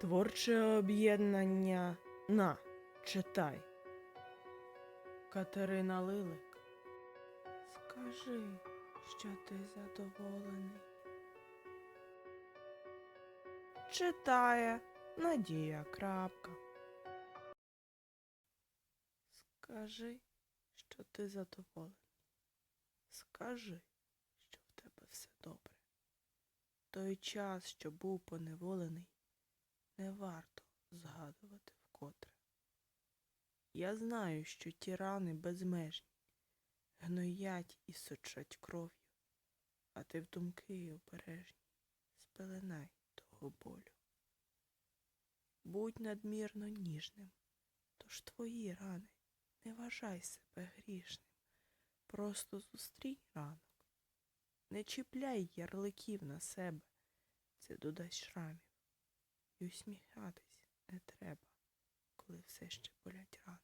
Творче об'єднання на читай. Катерина Лилик. Скажи, що ти задоволений. Читає Надія Крапка. Скажи, що ти задоволений. Скажи, що в тебе все добре. Той час, що був поневолений, не варто згадувати вкотре. Я знаю, що ті рани безмежні, гноять і сочать кров'ю, а ти в думки обережні, спеленай того болю. Будь надмірно ніжним, тож твої рани, не вважай себе грішним, просто зустрій ранок. Не чіпляй ярликів на себе, це додасть шрамів. І усміхатись не треба, коли все ще болять рани.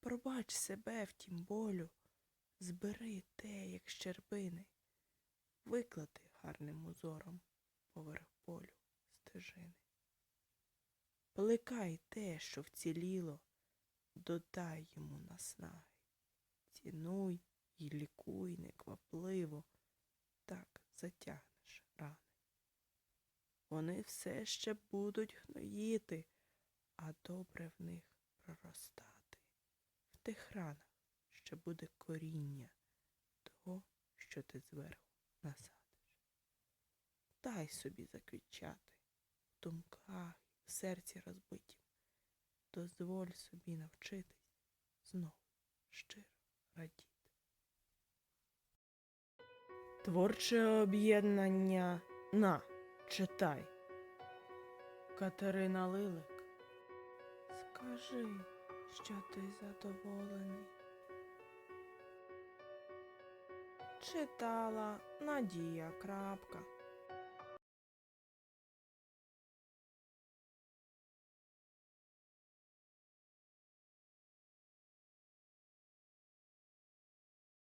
Пробач себе в тім болю, збери те, як щербини, виклади гарним узором поверх болю стежини. Плекай те, що вціліло, додай йому наснаги. Цінуй і лікуй неквапливо, так затягнеш рани. Вони все ще будуть гноїти, а добре в них проростати. В тих ранах ще буде коріння того, що ти зверху насадиш. Дай собі заквітчати в думках в серці розбитім. Дозволь собі навчитись знов щиро радіти. Творче об'єднання на читай. Катерина Лилик. Скажи, що ти задоволений. Читала Надія Крапка.